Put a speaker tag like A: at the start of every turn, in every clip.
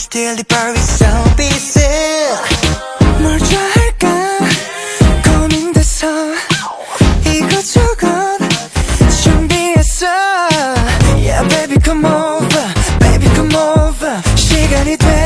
A: still the bird is so busy 뭘 좋아할까 고민돼서 이것저것 준비했어 Yeah baby come over baby come over 시간이 돼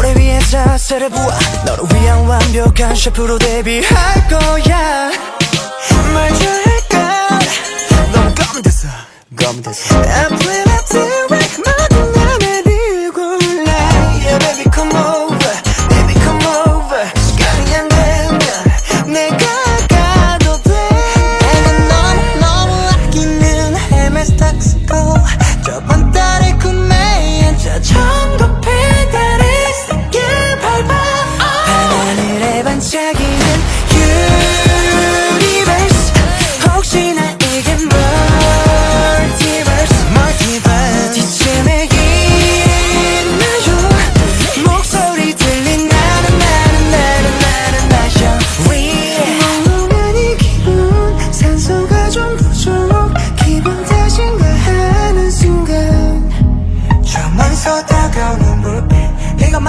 A: 사실은 위에 자세를 부아 너를 위한 완벽한 셰프로 데뷔할 거야. 말야 할까? 너무 검은 됐어 검은 됐어 I play my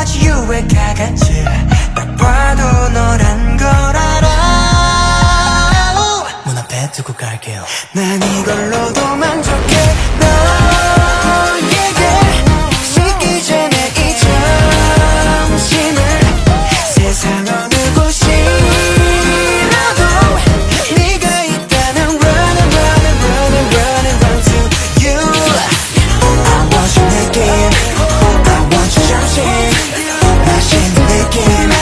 A: 마치 유행가 같이 딱 봐도 너란 걸 알아. 문 앞에 두고 갈게요. 난 이걸로 도망쳐. again.